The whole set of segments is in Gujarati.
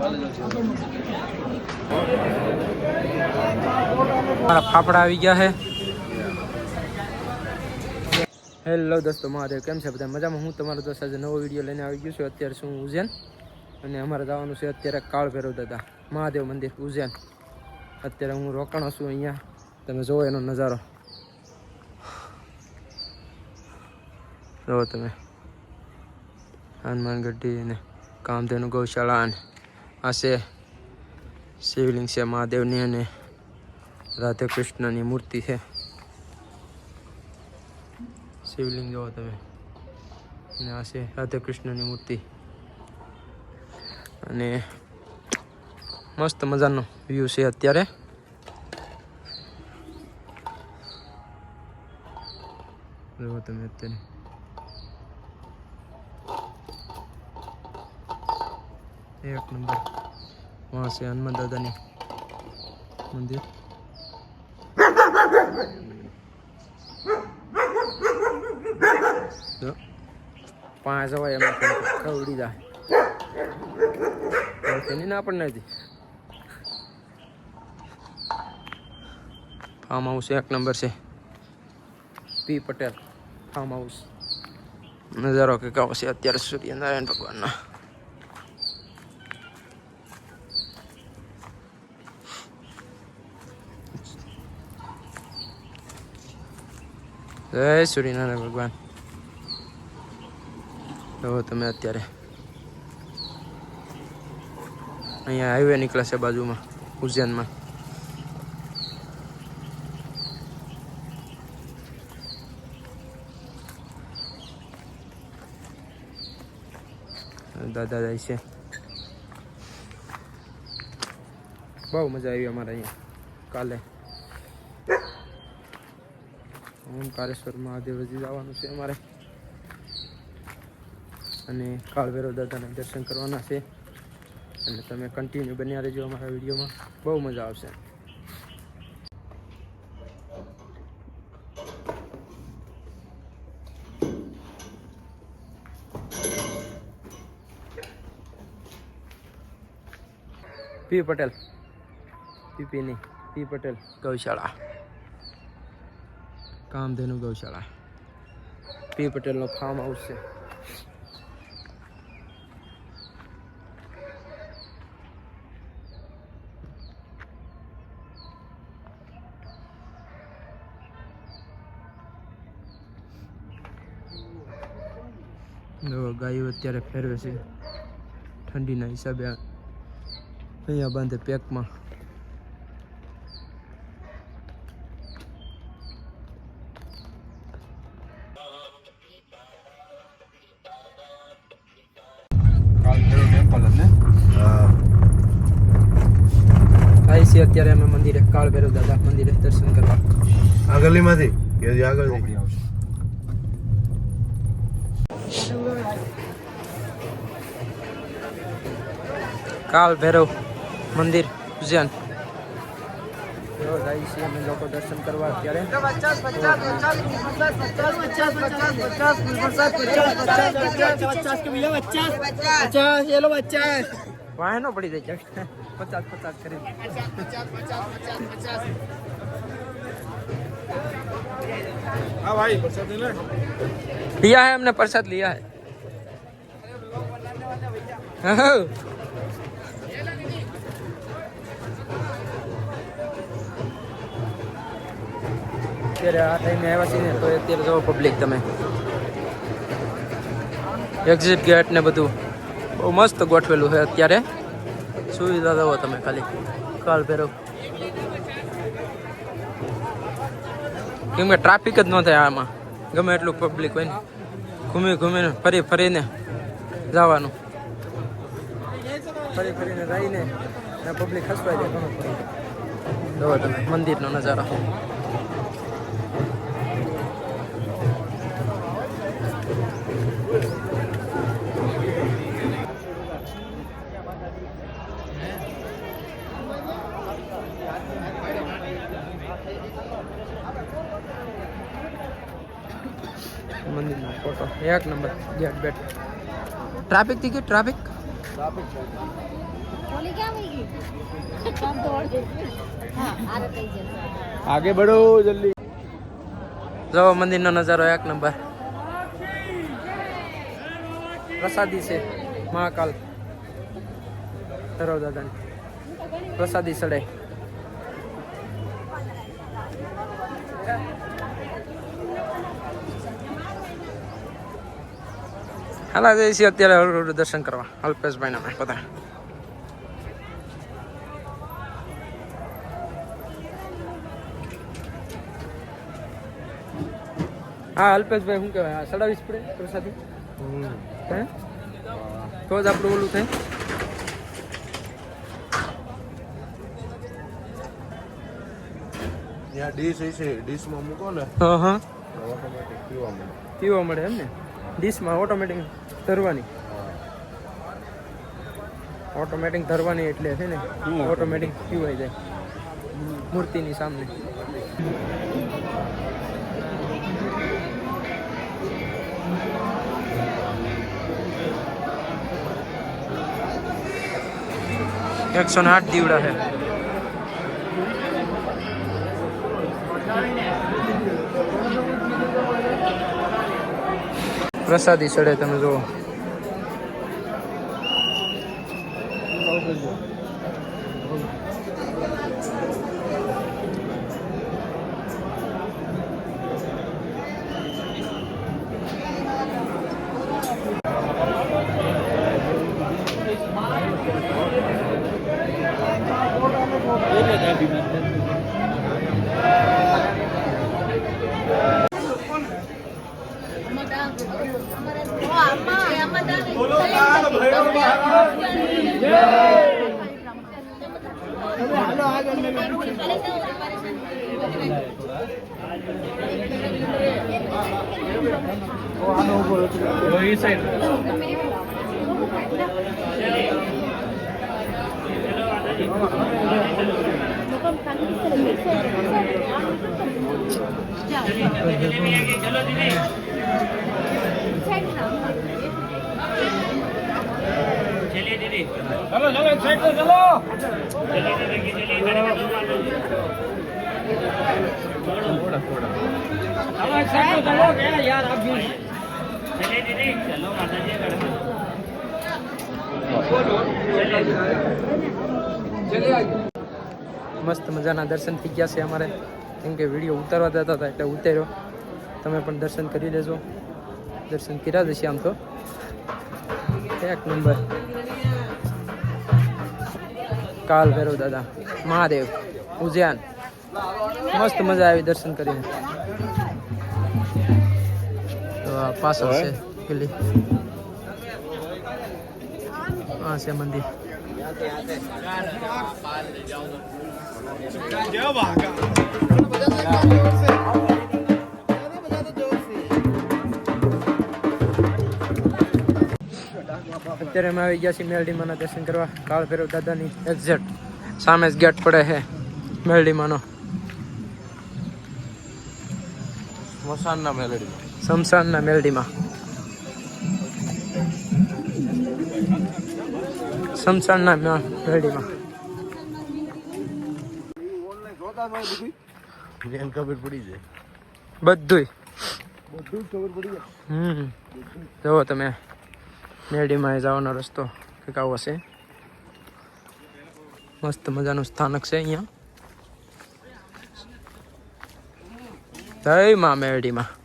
મારા ફાફડા આવી ગયા છે હેલો દોસ્તો, મહાદેવ, કેમ છે? બધા મજામાં? હું તમારો દોસ્ત આજે નવો વીડિયો લઈને આવી ગયો છું. અત્યારે શું ઉજ્જૈન અને અમારે જવાનું છે અત્યારે કાળ ભેરવ દાદા, મહાદેવ મંદિર, ઉજ્જૈન. અત્યારે હું રોકાણો છું અહીંયા. તમે જુઓ એનો નજારો. જુઓ તમે. હનુમાન ગઢી ને કામધેનુ ગૌશાળા અને આ છે શિવલિંગ છે, મહાદેવની અને રાધે કૃષ્ણની મૂર્તિ છે. શિવલિંગ જોવો તમે. અને આ છે રાધે કૃષ્ણની મૂર્તિ. અને મસ્ત મજાનો વ્યૂ છે અત્યારે. જુઓ તમે અત્યારે. एक नंबर वहाँ से हनुमान दादा ने मंदिर પાંચ હોય એમાં ખવડી જાય તેની ના પણ નથી ફાર્મ હાઉસ એક નંબર છે પી પટેલ ફાર્મ હાઉસ નજારો કે કાવ છે અત્યારે સૂર્યનારાયણ ભગવાનના જય સૂર્યનારાયણ ભગવાન. જો તમે અત્યારે અહીંયા હાઈવે નીકળે છે બાજુમાં, ઉજ્જૈનમાં. દાદા જાય છે. બહુ મજા આવી અમારે અહીંયા. કાલે ઓમકારેશ્વર મહાદેવ હજી જવાનું છે અમારે. અને કાળભૈરવ દાદાના દર્શન કરવાના છે. અને તમે કન્ટિન્યુ બન્યા રહેજો અમારા વિડીયોમાં. બહુ મજા આવશે. પી પટેલ. પીપી નહીં. પી પટેલ ગૌશાળા. કામધેનુ ગૌશાળા. પી પટેલનો ફાર્મ હાઉસ છે. ગાયો અત્યારે ફેરવે છે. ઠંડીના હિસાબે અહીંયા બાંધે પેકમાં. આવી છે અત્યારે અમે મંદિરે કાળ ભૈરવ દાદા મંદિરે દર્શન કરવા. આ ગલીમાંથી કે ભૈરવ મંદિર ઉજ્જૈન. એવો જાય છે અમે લોકો દર્શન કરવા અત્યારે વાહે નો પડી જાય પચાસ પચાસ કરી હા ભાઈ પ્રસાદ લે लिया है हमने प्रसाद लिया है અત્યારે આ ટાઈમે આવ્યા છીએ ને, તો અત્યારે જવો પબ્લિક તમે. એક્ઝિટ ગેટ ને બધું. બહુ મસ્ત ગોઠવેલું છે અત્યારે. સુવિધા દો તમે ખાલી. કાલ ભેરવ કેમ કે ટ્રાફિક જ ન થાય આમાં. ગમે એટલું પબ્લિક હોય ને. ઘૂમી ઘૂમીને ફરી ફરીને જવાનું. ફરી ફરીને રહીને પબ્લિક ખસવાઈ જાય ઘણું. તમે, મંદિરનો નજારો. મંદિરનો ફોટો. એક નંબર ગેટ બેટ ટ્રાફિકથી કે ટ્રાફિક આગે બઢો જલ્દી. જો મંદિરનો નજારો એક નંબર. પ્રસાદી છે મહાકાલ. ધરવ દાદાની. પ્રસાદી સડે હાલા જઈશી અત્યારે હળુ હળુ દર્શન કરવા. અલ્પેશભાઈ ના બધા. હા અલ્પેશભાઈ શું કહેવાય? સડાવીસ પડે પ્રસાદી હે? તો જ આપણું ઓલું થાય. જ્યાં ડીશ હશે ડીશમાં મૂકો ને. હા હા. પીવા મળે. પીવા મળે એમ ને? ડીશમાં ઓટોમેટિક ધરવાની. ઓટોમેટિક ધરવાની એટલે છે ને ઓટોમેટિક પીવાઈ જાય. મૂર્તિની સામે. એકસો ને આઠ દીવડા છે. પ્રસાદી ચડે તમે જુઓ. ఈ సైడ్ चलिए दीदी चलो चलो साइड से चलो चलिए दीदी चलिए इधर थोड़ा थोड़ा चलो साइड से चलो क्या यार आप भी મસ્ત મજાના દર્શન થઈ ગયા છે અમારે. કેમ કે વીડિયો ઉતારવા જતા હતા એટલે ઉતાર્યો. તમે પણ દર્શન કરી લેજો. દર્શન કર્યા જશે આમ તો. એક નંબર કાલ ભૈરવ દાદા. મહાદેવ. ઉજ્જૈન. મસ્ત મજા આવી દર્શન કરીને. પાછળ છે પેલી આ છે મંદિર અત્યારે અમે આવી ગયા છીએ મેલડીમાના દર્શન કરવા. કાળ ભૈરવ દાદાની એક્ઝેક્ટ સામે જ ગેટ પડે છે મેલડીમાનો. સ્મશાનના મેલેડીમાં. શમશાનના મેલડીમાં. સમસાનના મે- મેલડીમાં. ખબર પડી જાય બધુંય. બધું ખબર પડી જાય હમ. જુઓ તમે મેરડીમાં એ જવાનો રસ્તો કંઈક આવો છે મસ્ત મજાનું સ્થાનક છે અહીંયા. જય મા મેરડીમાં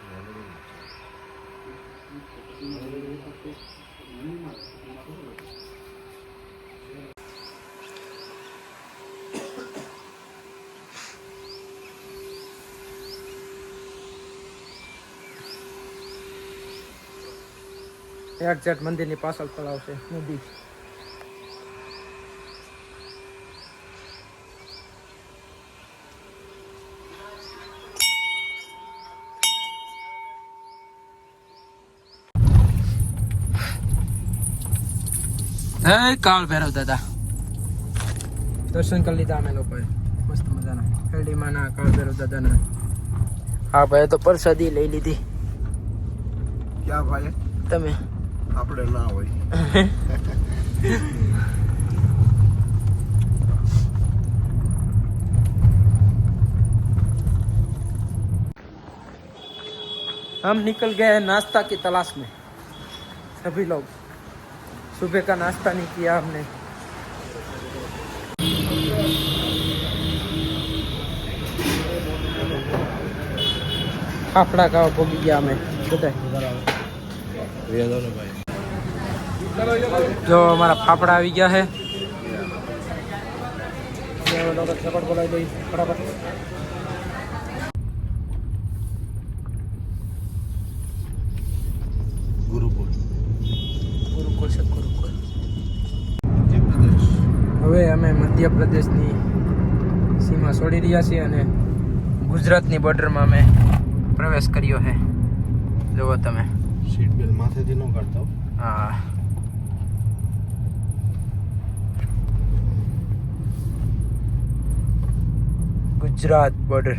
મેલેડીમાં નીચે આવી શકે એક્ઝેક્ટ મંદિરની પાછળ તળાવ છે નદી. હે કાળ ભૈરવ દાદા. દર્શન કરી લીધા અમે લોકોએ. મસ્ત મજાના. શેરડીમાં ના કાળ ભૈરવ દાદાના. હા ભાઈ તો પરસાદી લઈ લીધી. ક્યાં ભાઈ તમે? આપણે ના હોય हम निकल गए हैं नाश्ता की तलाश में सभी लोग सुबह का नाश्ता नहीं किया हमने ફાફડા ખાવા ભોગી ગયા અમે બધા જો અમારા ફાફડા આવી ગયા છે. બોલાવી ગુરુકુળ ગુરુકુળ છે ગુરુકુળ હવે અમે મધ્યપ્રદેશની સીમા છોડી રહ્યા છીએ અને ગુજરાતની બોર્ડરમાં અમે પ્રવેશ કર્યો છે. જુઓ તમે. સીટ બેલ્ટ માથેથી ન કાઢતા હો. હા ગુજરાત બોર્ડર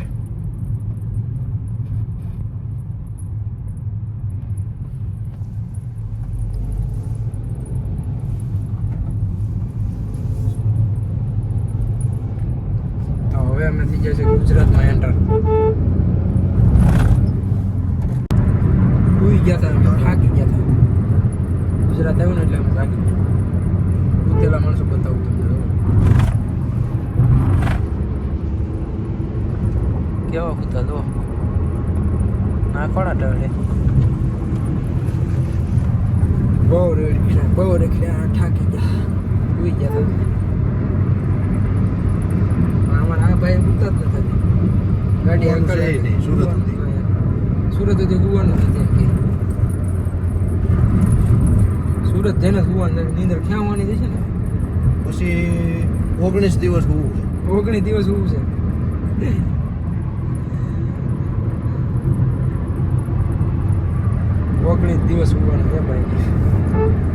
તો હવે અમે થઈ જશે ગુજરાતમાં એન્ટર ઉઈ ગયા હતા અમે થાકી ગયા હતા ગુજરાત આવ્યું ને એટલે અમે થાકી ગયા ઉતેલા માણસો બતાવું તમને કેવા કૂતા દો ના કોણા ટળે બહુ રેડી બહુ રેડ ઠાકી ગયા. ઉઈ ગયા અમારા આ ભાઈ ઉતર જ નથી ગાડી સુરત આગળ નહીં, સુરત હતી. સુરત સુધી ગુવાનું નથી સુરત જઈને ગુવાનું નીંદર ખ્યાવાની જશે ને? પછી ઓગણીસ દિવસ હોવું છે. ઓગણીસ દિવસ ઉભું છે. ઓગણીસ દિવસ ઉભવાનું છે ભાઈ.